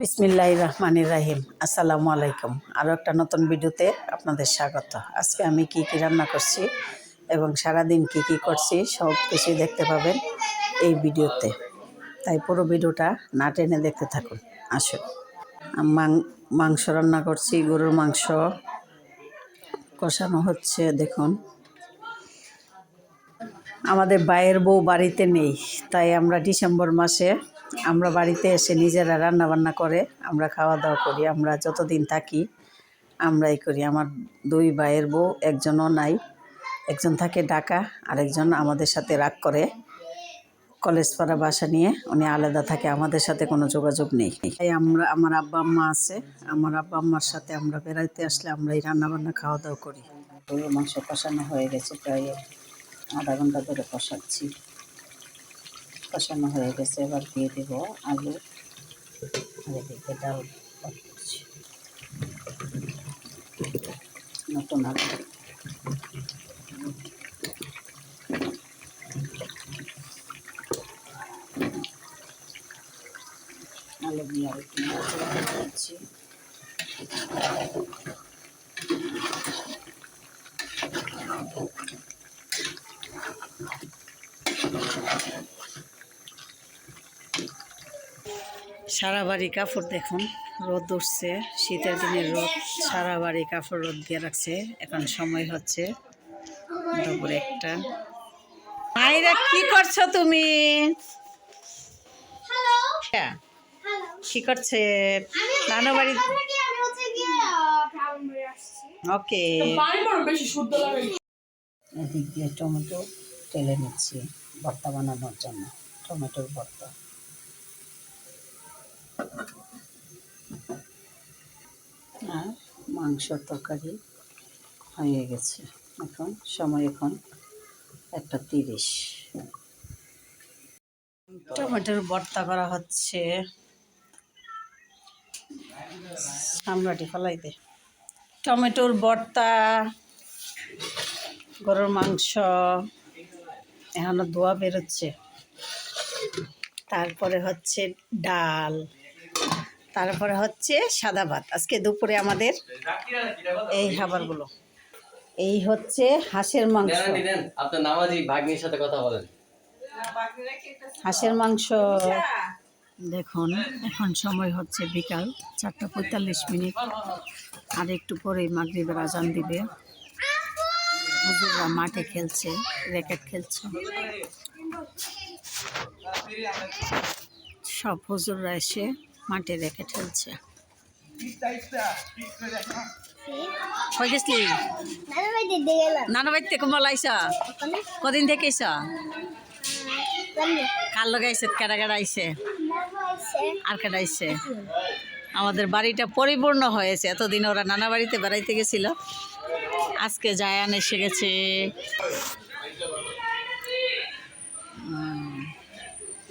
বিসমিল্লাহ রহমানির রাহিম। আসসালামু আলাইকুম। আরও একটা নতুন ভিডিওতে আপনাদের স্বাগত। আজকে আমি কি কি রান্না করছি এবং সারাদিন কি কি করছি সব কিছুই দেখতে পাবেন এই ভিডিওতে। তাই পুরো ভিডিওটা না টেনে দেখতে থাকুন। আসুন। মাংস রান্না করছি, গরুর মাংস। কষানো হচ্ছে, দেখুন। আমাদের বাইয়ের বউ বাড়িতে নেই, তাই আমরা ডিসেম্বর মাসে আমরা বাড়িতে এসে নিজেরা রান্না বান্না করে, আমরা খাওয়া দাওয়া করি, আমরা যতদিন থাকি, আমরাই করি। আমার দুই ভাইয়ের বউ, একজনও নাই। একজন থাকে ঢাকা, আরেকজন আমাদের সাথে রাগ করে। কলেজ পাড়া বাসা নিয়ে উনি আলাদা থাকে, আমাদের সাথে কোনো যোগাযোগ নেই। তাই আমরা, আমার আব্বা আম্মা আছে, আমার আব্বা আম্মার সাথে আমরা বেড়াইতে আসলে আমরা এই রান্না বান্না খাওয়া দাওয়া করি মাংস কষানো হয়ে গেছে, প্রায় আধা ঘণ্টা ধরে কষাচ্ছি। কষানো হয়ে গেছে, এবার দিয়ে দেবো আলু। ডাল নতুন আলু। আলু দিয়ে আর করে দিচ্ছি সারা বাড়ি কাপড় দেখুন রোদ উঠছে শীতের দিনের রোদ সারা বাড়ি কাপড় রোদ দিয়ে রাখছে এখন সময় হচ্ছে দুপুর একটা। মাইরা কি করছ তুমি? হ্যাঁ, হ্যালো কি করছে? নানু বাড়ি ওকে। পানি বড় বেশি শুদ্ধ লাগে। এদিক দিয়ে টমেটো তেলে নিচ্ছি ভর্তা বানানোর জন্য টমেটোর ভর্তা। আর মাংসর তরকারি হয়ে গেছে। এখন, সময় এখন একটা তিরিশ। টমেটোর ভর্তা করা হচ্ছে। সামলাটি ফেলাই দে। টমেটোর ভর্তা, গরুর মাংস, এখনও ধোয়া বেরোচ্ছে। তারপরে হচ্ছে ডাল। তারপরে হচ্ছে সাদা ভাত। আজকে দুপুরে আমাদের এই খাবারগুলো। এই হচ্ছে হাঁসের মাংস। আপনার নামাজি ভাগ্নির সাথে কথা বলেন। হাঁসের মাংস দেখুন এখন সময় হচ্ছে বিকাল চারটা পঁয়তাল্লিশ মিনিট। আর একটু পরেই মাগরিবের আজান দিবে। হুজুররা মাঠে খেলছে র্যাকেট খেলছে। সব হুজুররা এসে মাঠে র্যাকেট ঠেলছে। কই গেছলি কমল আইসা? কদিন থেকে জানি কার লগাইছে কেডা কেডা আইসে? আর কেডা আইসে? আমাদের বাড়িটা পরিপূর্ণ হয়েছে। এতদিন ওরা নানা বাড়িতে বেড়াইতে গেছিল। আজকে জায়ান এসে গেছে।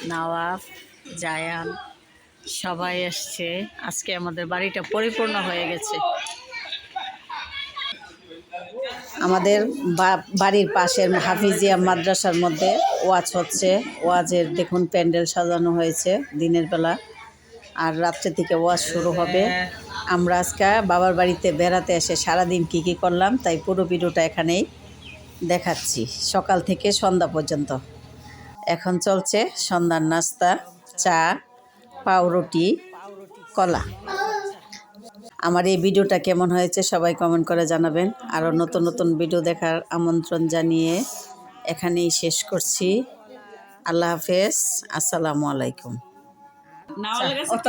নওয়াব, জায়ান সবাই এসছে। আজকে আমাদের বাড়িটা পরিপূর্ণ হয়ে গেছে। আমাদের বাড়ির পাশের হাফিজিয়া মাদ্রাসার মধ্যে ওয়াজ হচ্ছে। ওয়াজের দেখুন প্যান্ডেল সাজানো হয়েছে দিনের বেলা। আর রাত্রে থেকে ওয়াজ শুরু হবে। আমরা আজকে বাবার বাড়িতে বেড়াতে এসে সারাদিন কি কি করলাম, তাই পুরো ভিডিওটা এখানেই দেখাচ্ছি। সকাল থেকে সন্ধ্যা পর্যন্ত। এখন চলছে সন্ধ্যার নাস্তা, চা পাউরুটি কলা। আমার এই ভিডিওটা কেমন হয়েছে সবাই কমেন্ট করে জানাবেন। আরও নতুন নতুন ভিডিও দেখার আমন্ত্রণ জানিয়ে এখানেই শেষ করছি। আল্লাহ হাফেজ আসসালামু আলাইকুম। অত